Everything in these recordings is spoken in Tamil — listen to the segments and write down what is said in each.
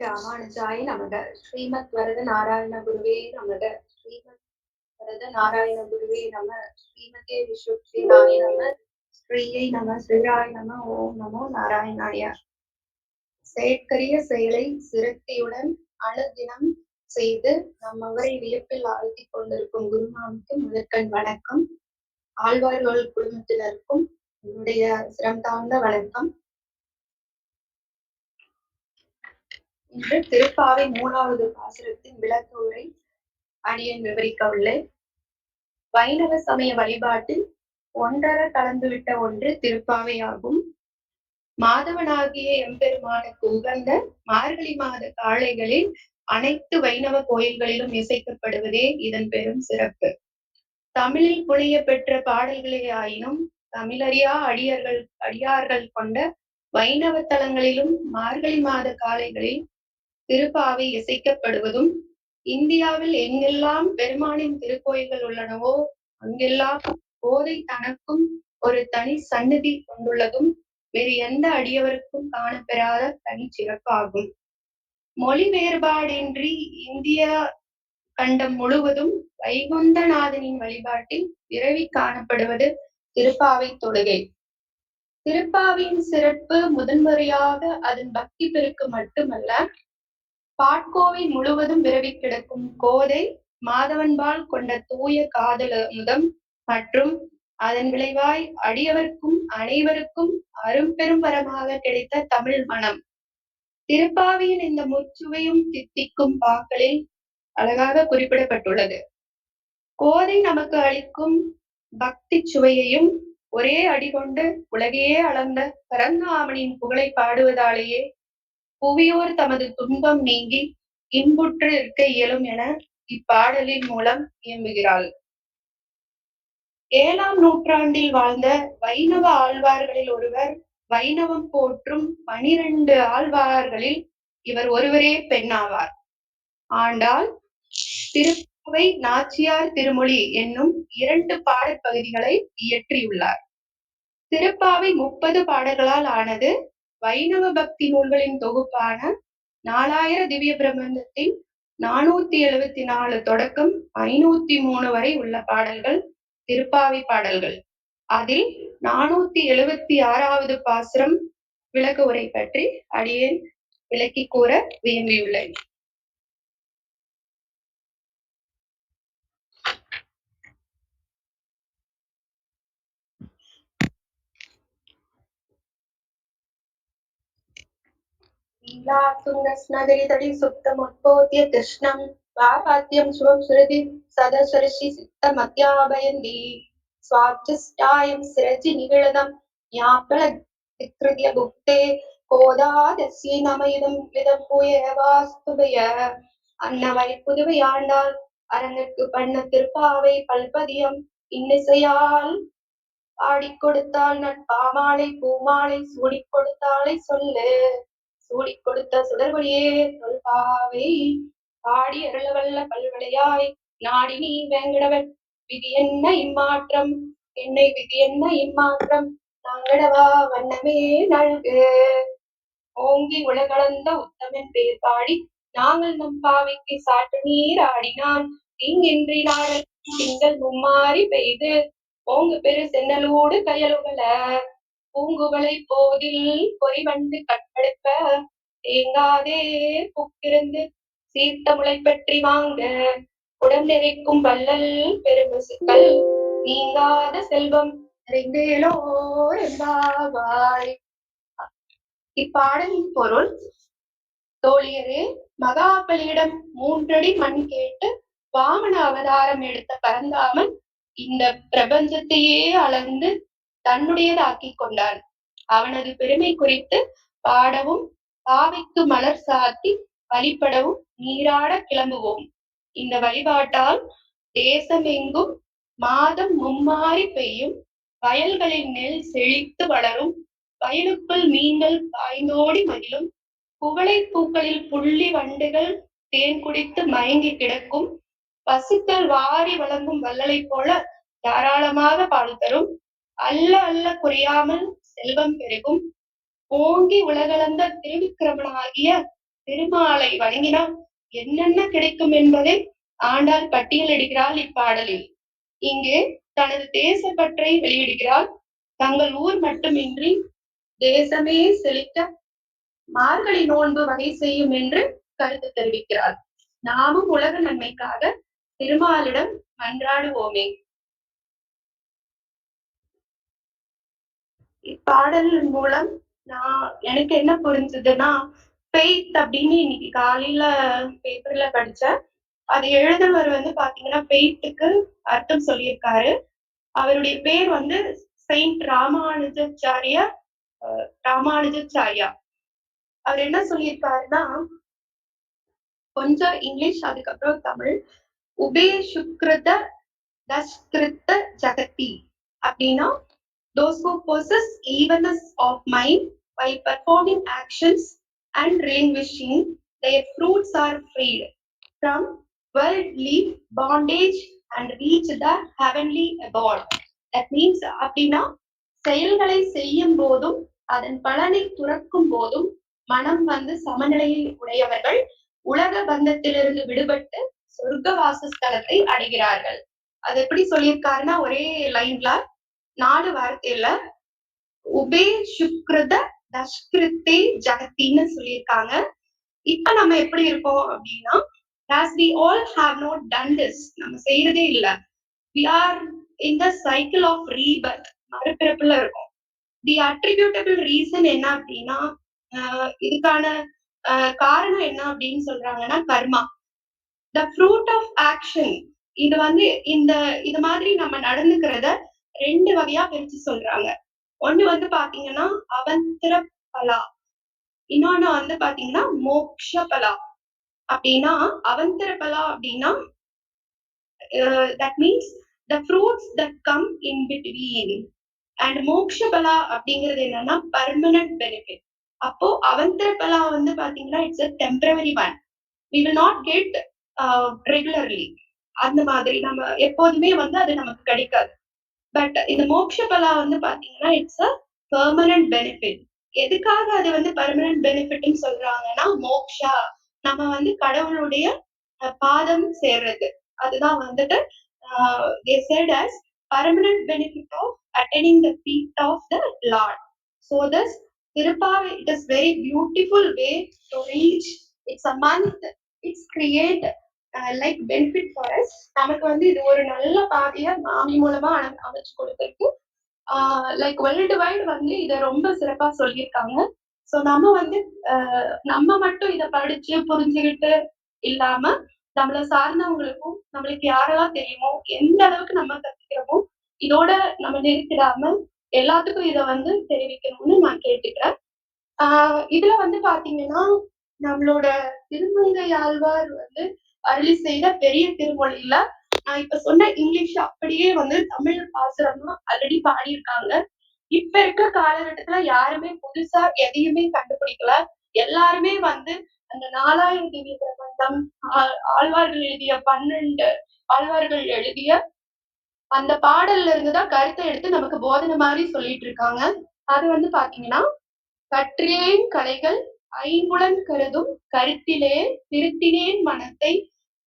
ராமானுஜாய நமக. ஸ்ரீமத் வரத நாராயண குருவே நமக. ஸ்ரீமத் வரத நாராயண குருவே நம. ஸ்ரீமதே விஸ்வக்சேனாய நம. ஸ்ரீயை நம ஸ்ரீராய நம. ஓம் நமோ நாராயணாய. செயற்கரிய செயலை சிரத்தியுடன் அனுதினம் செய்து நம் அவரை வியப்பில் ஆழ்த்தி கொண்டிருக்கும் குருமாமிக்கு முதற்கண் வணக்கம். ஆழ்வார்கள் குடும்பத்தினருக்கும் என்னுடைய சிரம் தாழ்ந்த வணக்கம். என்று திருப்பாவை மூணாவது பாசுரத்தின் விளக்க உரை அடியன் விவரிக்க உள்ளேன் வைணவ சமய வழிபாட்டில் ஒன்றர கலந்துவிட்ட ஒன்று திருப்பாவை ஆகும் மாதவனாகிய எம்பெருமானுக்கு உகந்த மார்கழி மாத காளைகளில் அனைத்து வைணவ கோயில்களிலும் இசைக்கப்படுவதே இதன் பெரும் சிறப்பு. தமிழில் புனைய பெற்ற பாடல்களே ஆயினும் தமிழறியா அடியர்கள் அடியார்கள் கொண்ட வைணவ தலங்களிலும் மார்கழி மாத காலைகளில் திருப்பாவை இசைக்கப்படுவதும் இந்தியாவில் எங்கெல்லாம் பெருமானின் திருக்கோயில்கள் உள்ளனவோ அங்கெல்லாம் போதை தனக்கும் ஒரு தனி சந்நிதி கொண்டுள்ளதும் வேறு எந்த அடியவருக்கும் காணப்பெறாத தனி சிறப்பாகும். மொழி வேறுபாடின்றி இந்திய கண்டம் முழுவதும் வைகுந்தநாதனின் வழிபாட்டில் விரவி காணப்படுவது திருப்பாவை தொழுகை. திருப்பாவின் சிறப்பு முதன்முறையாக அதன் பக்தி பெருக்கு மட்டுமல்ல பாட்கோவை முழுவதும் விரவி கிடக்கும் கோதை மாதவன்பால் கொண்ட தூய காதல் மற்றும் அதன் விளைவாய் அடியவர்க்கும் அனைவருக்கும் அரும்பெரும் வரமாக கிடைத்த தமிழ் மனம். திருப்பாவியின் இந்த முச்சுவையும் தித்திக்கும் பாக்களில் அழகாக குறிப்பிடப்பட்டுள்ளது. கோதை நமக்கு அளிக்கும் பக்தி சுவையையும் ஒரே அடி கொண்டு உலகையே அளந்த பரந்தாமனின் புகழை பாடுவதாலேயே புவியோர் தமது துன்பம் நீங்கி இன்புற்று இருக்க இயலும் என இப்பாடலின் மூலம் இயம்புகிறாள். ஏழாம் நூற்றாண்டில் வாழ்ந்த வைணவ ஆழ்வார்களில் ஒருவர் வைணவம் போற்றும் பனிரெண்டு ஆழ்வார்களில் இவர் ஒருவரே பெண்ணாவார். ஆண்டால் திருப்பாவை நாச்சியார் திருமொழி என்னும் இரண்டு பாடற்பகுதிகளை இயற்றியுள்ளார். திருப்பாவை முப்பது பாடல்களால் ஆனது வைணவ பக்தி நூல்களின் தொகுப்பான நாலாயிர திவ்ய பிரபந்தத்தின் நானூத்தி எழுவத்தி நாலு தொடக்கம் ஐநூத்தி மூணு வரை உள்ள பாடல்கள் திருப்பாவி பாடல்கள். அதில் நானூத்தி எழுவத்தி ஆறாவது பாசுரம் விளக்க உரை பற்றி அடியேன் விளக்கி கூற விரும்பியுள்ளேன். लीलातुङ्गस्नगरितडि सुप्तमुद्बोध्य कृष्णं वापाद्यं शुभं सुरभि सदसरसि सिक्तमत्याभयन्ति स्वाब्जष्टायं सिरजि निगळदं ज्ञापलकृत्य भुक्ते கோதாதஸ்யை நம இதம் விதம் புயவாஸ்துபய அன்னவை புதுவை ஆண்டாள் அரங்கற்கு பண்ண திருப்பாவை பல்பதியம் இன்னிசையால் பாடிக் கொடுத்தாள் நட்பாமாலை பூமாலை சூடிக் கொடுத்தாளை சொல்லு சூடிக் கொடுத்த சுடர்வழியே தொல்பாவை பாடி அருளவல்ல பல்வளையாய் நாடி நீ வேங்கடவன். விதி என்ன இம்மாற்றம்? என்னை விதி என்ன இம்மாற்றம்? நாங்கடவா வண்ணமே நல்கு. ஓங்கி உலகளந்த உத்தமன் பேர் பாடி நாங்கள் நம் பாவைக்கு சாட்டு நீர் ஆடினான். தீங்கின்றி நாடல் திங்கள் மும்மாறி பெய்து. ஓங்கு பெரு சென்னலோடு கயலுகள பூங்குவளை போதில் பொறிவண்டு கற்படுப்ப தேங்காதே புக்கிருந்து சீர்த்த முளை பற்றி வாங்க. உடம்பெறிக்கும் வள்ளல் பெருமசுக்கள் நீங்காத செல்வம் இப்பாடலின் பொருள் தோழியரே மகாபலியிடம் மூன்றடி மண் கேட்டு வாமன அவதாரம் எடுத்த பரந்தாமன் இந்த பிரபஞ்சத்தையே அளந்து தன்னுடையதாக்கிக் கொண்டான் அவனது பெருமை குறித்து பாடவும் பாவைக்கு மலர் சாத்தி வழிபடவும் நீராட கிளம்புவோம். இந்த வழிபாட்டால் தேசமெங்கும் மாதம் மும்மாறி பெய்யும். வயல்களின் நெல் செழித்து வளரும். வயலுக்குள் மீன்கள் பாய்ந்தோடி மகிழும். குவளை பூக்களில் புள்ளி வண்டுகள் தேன் குடித்து மயங்கி கிடக்கும். பசுக்கள் வாரி வழங்கும் வள்ளலை போல தாராளமாக பால் தரும். அல்ல அல்ல குறையாமல் செல்வம் பெருகும். ஓங்கி உலகளந்த திருவிக்கிரமனாகிய திருமாலை வணங்கினால் என்னென்ன கிடைக்கும் என்பதை ஆண்டாள் பட்டியலிடுகிறாள் இப்பாடலில். இங்கே தனது தேசப்பற்றை வெளியிடுகிறாள். தங்கள் ஊர் மட்டுமின்றி தேசமே செழிக்க மார்கழி நோன்பு வகை செய்யும் என்று கருத்து தெரிவிக்கிறார் நாமும் உலக நன்மைக்காக திருமாலிடம் மன்றாடுவோமே. இப்பாடல் மூலம் நான் எனக்கு என்ன புரிஞ்சதுன்னா ஃபெய்த் அப்படின்னு இன்னைக்கு காலையில பேப்பர்ல படிச்சேன். அது எழுதுனவர் வந்து பாத்தீங்கன்னா பெய்த்துக்கு அர்த்தம் சொல்லியிருக்காரு. அவருடைய பேர் வந்து செயின்ட் ராமானுஜாரிய அஹ், ராமானுஜாச்சாரியா. அவர் என்ன சொல்லியிருக்காருன்னா கொஞ்சம் இங்கிலீஷ் அதுக்கப்புறம் தமிழ். உபே சுக்ருத தஸ்கிருத்த ஜகதி அப்படின்னா those who possess evenness of mind by performing actions and relinquishing their fruits are freed from worldly bondage and reach the heavenly abode. That means அப்படின்னா செயல்களை செய்யும் போதும் அதன் பலனை துறக்கும் போதும் மனம் வந்து சமநிலையில் உடையவர்கள் உலக பந்தத்திலிருந்து விடுபட்டு சொர்க்க வாசஸ்தலத்தை அடைகிறார்கள் அது எப்படி சொல்லியிருக்காருன்னா ஒரே லைன்ல நாலு வார்த்தையில உபே சுக்ரத தஷ்கிருத்தே ஜகத்தின்னு சொல்லியிருக்காங்க இப்ப நம்ம எப்படி இருக்கோம் அப்படின்னா as we all have not நம்ம செய்யறதே இல்ல we are in the cycle of rebirth மறுபிறப்புல இருக்கும் தி அட்ரிபியூட்டபிள் ரீசன் என்ன அப்படின்னா ஆஹ் இதுக்கான காரணம் என்ன அப்படின்னு சொல்றாங்கன்னா karma the fruit of action இது வந்து இந்த இது மாதிரி நம்ம நடந்துக்கிறத ரெண்டு வகையா பிரிச்சு சொல்றாங்க. ஒண்ணு வந்து பாத்தீங்கன்னா அவந்திர பலா இன்னொன்னு வந்து பாத்தீங்கன்னா மோக்ஷ பலா அப்படின்னா அவந்திர பலா அப்படின்னா that means the fruits that come in between and moksha phala அப்படிங்கிறது என்னன்னா பர்மனன்ட் பெனிஃபிட் அப்போ அவந்திர பலா வந்து பாத்தீங்கன்னா it's a temporary one we will not get regularly அந்த மாதிரி நம்ம எப்போதுமே வந்து அது நமக்கு கிடைக்காது. பட் இந்த மோக்ஷ பலா வந்து பாத்தீங்கன்னா இட்ஸ் அ பெர்மனன்ட் பெனிஃபிட் எதுக்காக அது வந்து பெர்மனன்ட் பெனிஃபிட்னு சொல்றாங்கன்னா மோக்ஷா நம்ம வந்து கடவுளுடைய பாதம் சேர்றது அதுதான் வந்துட்டு they set as permanent benefit of attaining the feet of the lord so this Tiruppavai it is very beautiful way to reach it's a month it's create like benefit for us நமக்கு வந்து இது ஒரு நல்ல பாதையை மாமி மூலமா அமைச்சு கொடுத்துருக்கு. லைக் வேர்ல்டு வைடு வந்து இதை ரொம்ப சிறப்பா சொல்லியிருக்காங்க. ஸோ நம்ம வந்து ஆஹ் நம்ம மட்டும் இதை படிச்சு புரிஞ்சுக்கிட்டு இல்லாம நம்மள சார்ந்தவங்களுக்கும் நம்மளுக்கு யாரெல்லாம் தெரியுமோ எந்த அளவுக்கு நம்ம கத்துக்கிறோமோ இதோட நம்ம நிறுத்திடாம எல்லாத்துக்கும் இதை வந்து தெரிவிக்கணும்னு நான் கேட்டுக்கிறேன். ஆஹ் இதுல வந்து பாத்தீங்கன்னா நம்மளோட திருமங்கை ஆழ்வார் வந்து அருளி செய்த பெரிய திருமொழியில நான் இப்ப சொன்ன இங்கிலீஷ் அப்படியே வந்து தமிழ் பாசுரமா ஆல்ரெடி பாடியிருக்காங்க. இப்ப இருக்க காலகட்டத்துல யாருமே புதுசா எதையுமே கண்டுபிடிக்கல. எல்லாருமே வந்து அந்த நாலாயிரம் திவ்ய பிரபந்தம் ஆழ்வார்கள் எழுதிய பன்னெண்டு ஆழ்வார்கள் எழுதிய அந்த பாடல்ல இருந்துதான் கருத்தை எடுத்து நமக்கு போதனை மாதிரி சொல்லிட்டு இருக்காங்க. அது வந்து பாத்தீங்கன்னா கற்றிலேன் கலைகள் ஐம்புலன் கருதும் கருத்திலே திருத்தினேன் மனத்தை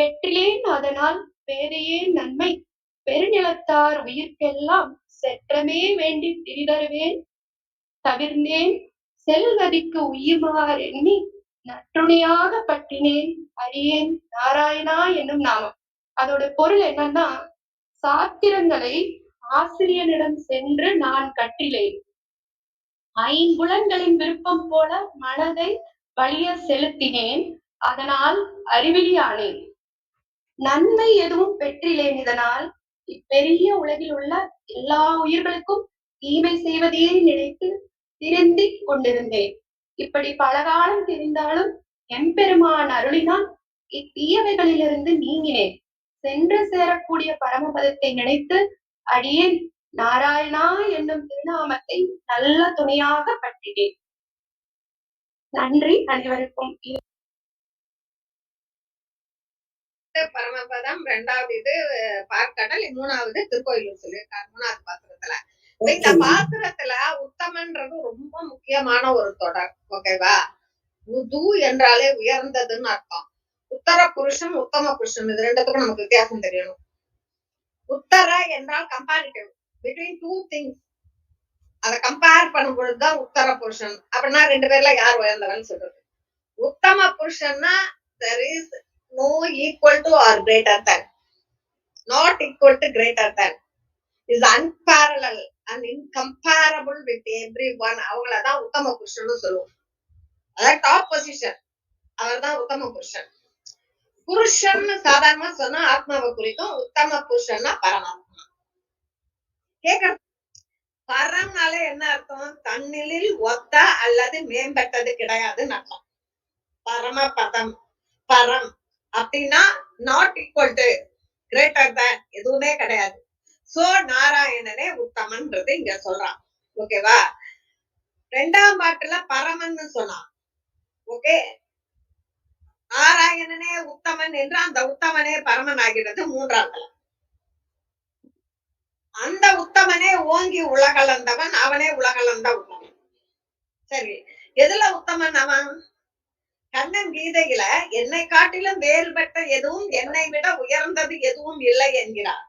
பெற்றிலேன் அதனால் பேதையேன் நன்மை. பெருநிலத்தார் உயிர்க்கெல்லாம் செற்றமே வேண்டி திரிதருவேன். தவிர்ந்தேன் செல்கதிக்கு உயிர்மார் எண்ணி நற்றுணையாக பற்றினேன். அறியேன் நாராயணா என்னும் நாமம். அதோட பொருள் என்னன்னா சாத்திரங்களை ஆசிரியனிடம் சென்று நான் கட்டிலேன் ஐம்புலன்களின் விருப்பம் போல மனதை வழிய செலுத்தினேன். அதனால் அறிவிலியானேன். நன்மை எதுவும் பெற்றிலேன் இதனால் இப்பெரிய உலகில் உள்ள எல்லா உயிர்களுக்கும் தீமை செய்வதையே நினைத்து திருந்திக் கொண்டிருந்தேன். இப்படி பல காலம் தெரிந்தாலும் எம்பெருமான் அருளினால் இத்தீயவைகளிலிருந்து நீங்கினேன். சென்று சேரக்கூடிய பரமபதத்தை நினைத்து அடியேன் நாராயணா என்னும் திருநாமத்தை நல்ல துணையாக பற்றினேன். நன்றி அனைவருக்கும். பரமபதம் ரெண்டாவது இது பார்க்கடல் மூணாவது திருக்கோயிலூர் சொல்லியிருக்காரு மூணாவது பாத்திரத்துல. இந்த. பாத்திரத்துல உத்தமன்றது ரொம்ப முக்கியமான ஒரு தொடர் ஓகேவா உது என்றாலே உயர்ந்ததுன்னு அர்த்தம். உத்தர புருஷன் உத்தம புருஷன் இது ரெண்டுத்துக்கும் நமக்கு வித்தியாசம் தெரியணும். உத்தர என்றால் கம்பேரிட்டிவ் பிட்வீன் டூ திங்ஸ் அதை கம்பேர் பண்ணும் பொழுதுதான் உத்தர புருஷன். அப்படின்னா ரெண்டு பேர்ல யார் உயர்ந்தவன் சொல்றது. உத்தம புருஷன்னா there is no equal to or greater than. Not equal to greater than. Is unparallel and incomparable with every one அவங்களதான் உத்தம புருஷன் சொல்லுவோம். அதான் டாப் பொசிஷன் அவர் தான் உத்தம புருஷன். புருஷன் சாதாரணமா சொன்னா ஆத்மாவை குறிக்கும். உத்தம புருஷன்னா பரமாத்மா. கேக்குற பரம்னாலே என்ன அர்த்தம்? தன்னிலில் ஒத்த அல்லது மேம்பட்டது கிடையாதுன்னு அர்த்தம். பரமபதம். பரம். அப்படின்னா not equal to greater than எதுவுமே கிடையாது. சோ நாராயணனே உத்தமன்றது இங்க சொல்றான். ஓகேவா ரெண்டாம் பாட்டுல பரமன்னு சொன்னான். ஓகே நாராயணனே உத்தமன் என்று அந்த உத்தமனே பரமன் ஆகிறது மூன்றாம் தலம் அந்த உத்தமனே ஓங்கி உலகளந்தவன் அவனே உலகளந்த உத்தமன். சரி எதுல உத்தமன் அவன்? கண்ணன் கீதையில என்னை காட்டிலும் வேறுபட்ட எதுவும் என்னை விட உயர்ந்தது எதுவும் இல்லை என்கிறார்.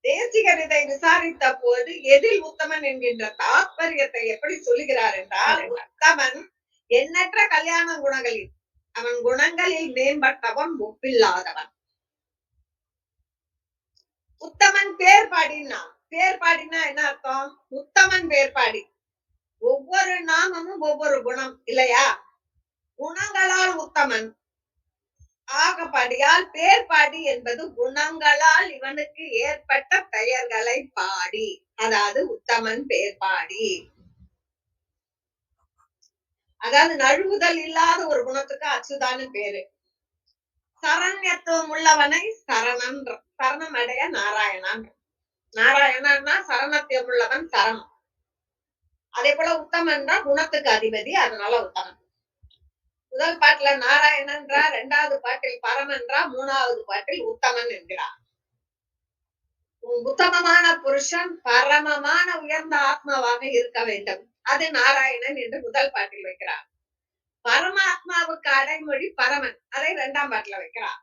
தேசிகர் இதை விசாரித்த போது எதில் உத்தமன் என்கின்ற தாத்பரியத்தை எப்படி சொல்லுகிறார் என்றால் உத்தமன் எண்ணற்ற கல்யாண குணங்களில் அவன் குணங்களில் மேம்பட்டவன் ஒப்பில்லாதவன். உத்தமன் பேர் பாடினா பேர் பாடினா என்ன அர்த்தம்? உத்தமன் பேர் பாடி. ஒவ்வொரு நாமமும் ஒவ்வொரு குணம் இல்லையா? குணங்களால் உத்தமன். ஆகப்படியால் பேர் பாடி என்பது குணங்களால் இவனுக்கு ஏற்பட்ட பெயர்களை பாடி. அதாவது உத்தமன் பேர் பாடி. அதாவது நழுவுதல் இல்லாத ஒரு குணத்துக்கு அச்சுதான்னு பேரு. சரண்யத்துவம் உள்ளவனை சரணன் சரணம் அடைய நாராயணன். நாராயணன்னா சரணத்துவம் உள்ளவன் சரணம். அதே போல உத்தமன்றா குணத்துக்கு அதிபதி அதனால உத்தமன். முதல் பாட்டுல நாராயணன்றா இரண்டாவது பாட்டில் பரமன்றா மூணாவது பாட்டில் உத்தமன் என்கிறார். உத்தமமான புருஷன் பரமமான உயர்ந்த ஆத்மாவாக இருக்க வேண்டும். அது நாராயணன் என்று முதல் பாட்டில் வைக்கிறார். பரமாத்மாவுக்கு அடைமொழி பரமன். அதை இரண்டாம் பாட்டுல வைக்கிறார்.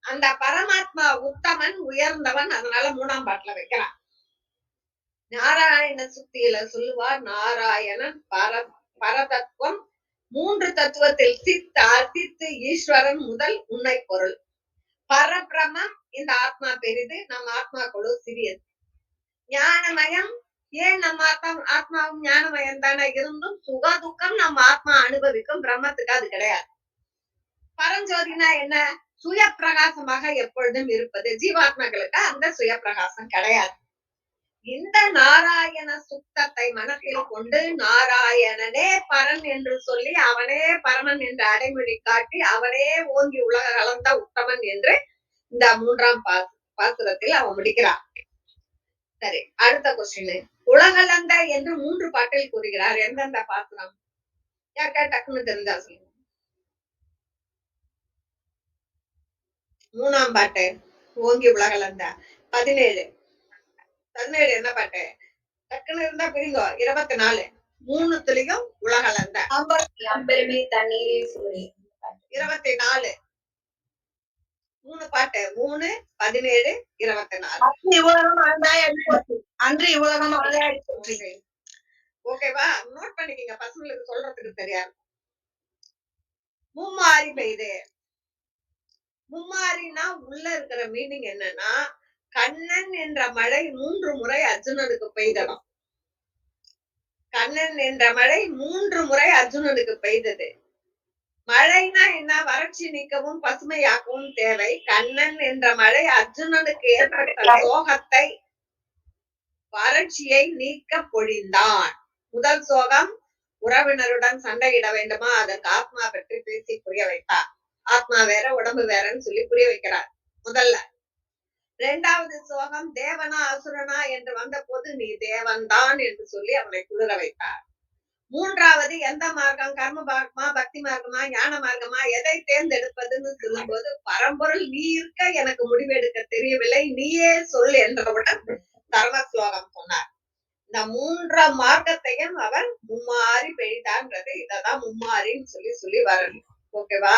அந்த பரமாத்மா உத்தமன் உயர்ந்தவன் அதனால மூணாம் பாட்டுல வைக்கிறார். நாராயண சுத்தியில சொல்லுவார் நாராயணன் பர பரதத்துவம் மூன்று தத்துவத்தில் சித் அசித்து ஈஸ்வரன் முதல் உன்னை பொருள். பரபிரமம் இந்த ஆத்மா பெரிது நம் ஆத்மா குழு சிறியது. ஞானமயம் ஏன் நம்ம ஆத்மா ஆத்மாவும் ஞானமயம் தானே? இருந்தும் சுக துக்கம் நம்ம ஆத்மா அனுபவிக்கும் பிரம்மத்துக்கு அது கிடையாது. பரஞ்சோதினா என்ன? சுய பிரகாசமாக எப்பொழுதும் இருப்பது. ஜீவாத்மாக்களுக்கு அந்த சுய பிரகாசம் கிடையாது. இந்த நாராயண சுத்தத்தை மனத்தில் கொண்டு நாராயண என்று சொல்லி அவனே பரமன் என்று அடைமொழி காட்டி அவனே ஓங்கி உலக கலந்த உத்தமன் என்று இந்த மூன்றாம் பாசு பாசுரத்தில் அவன் முடிக்கிறான். சரி அடுத்த கொஸ்டின் உலகளந்த என்று மூன்று பாட்டில் கூறுகிறார். எந்தெந்த பாசுரம்? யாருக்கா டக்குன்னு தெரிஞ்சா சொல்லுங்க. மூணாம் பாட்டு ஓங்கி உலகளந்த. பதினேழு. பதினேழு என்ன பாட்டு? டக்குன்னு இருந்தா பிரிங்கோ. இருபத்தி நாலு. மூணுத்துலயும் உலகளந்த. அம்பெருமே தண்ணீரே சூரிய இருபத்தி நாலு மூணு பாட்டு. மூணு பதினேழு இருபத்தி நாலு அன்று போற்றி. ஓகேவா? நோட் பண்ணிக்கங்க. பசங்களுக்கு சொல்றதுக்கு தெரியாது மும்மாரி பெய்து. மும்மாரினா உள்ள இருக்கிற மீனிங் என்னன்னா கண்ணன் என்ற மழை மூன்று முறை அர்ஜுனனுக்கு பெய்ததாம். கண்ணன் என்ற மழை மூன்று முறை அர்ஜுனனுக்கு பெய்தது. மழைனா என்ன? வறட்சி நீக்கவும் பசுமையாக்கவும் தேவை. கண்ணன் என்ற மழை அர்ஜுனனுக்கு ஏற்பட்ட சோகத்தை வறட்சியை நீக்க பொழிந்தான். முதல் சோகம் உறவினருடன் சண்டையிட வேண்டுமா? அதற்கு ஆத்மா பற்றி பேசி புரிய வைத்தார் ஆத்மா வேற உடம்பு வேறன்னு சொல்லி புரிய வைக்கிறார். முதல்ல இரண்டாவது சோகம் தேவனா அசுரனா என்று வந்த போது நீ தேவன்தான் என்று சொல்லி அவனை குளிர வைத்தார். மூன்றாவது எந்த மார்க்கம்? கர்ம மார்க்கமா பக்தி மார்க்கமா ஞான மார்க்கமா? எதை தேர்ந்தெடுப்பதுன்னு சொல்லும்போது பரம்பொருள் நீ இருக்க எனக்கு முடிவெடுக்க தெரியவில்லை நீயே சொல் என்றவுடன் தர்ம ஸ்லோகம் சொன்னார். இந்த மூன்றாம் மார்க்கத்தையும் அவர் மும்மாறி பெய்தான்றது இததான் மும்மாறின்னு சொல்லி சொல்லி வரணும் ஓகேவா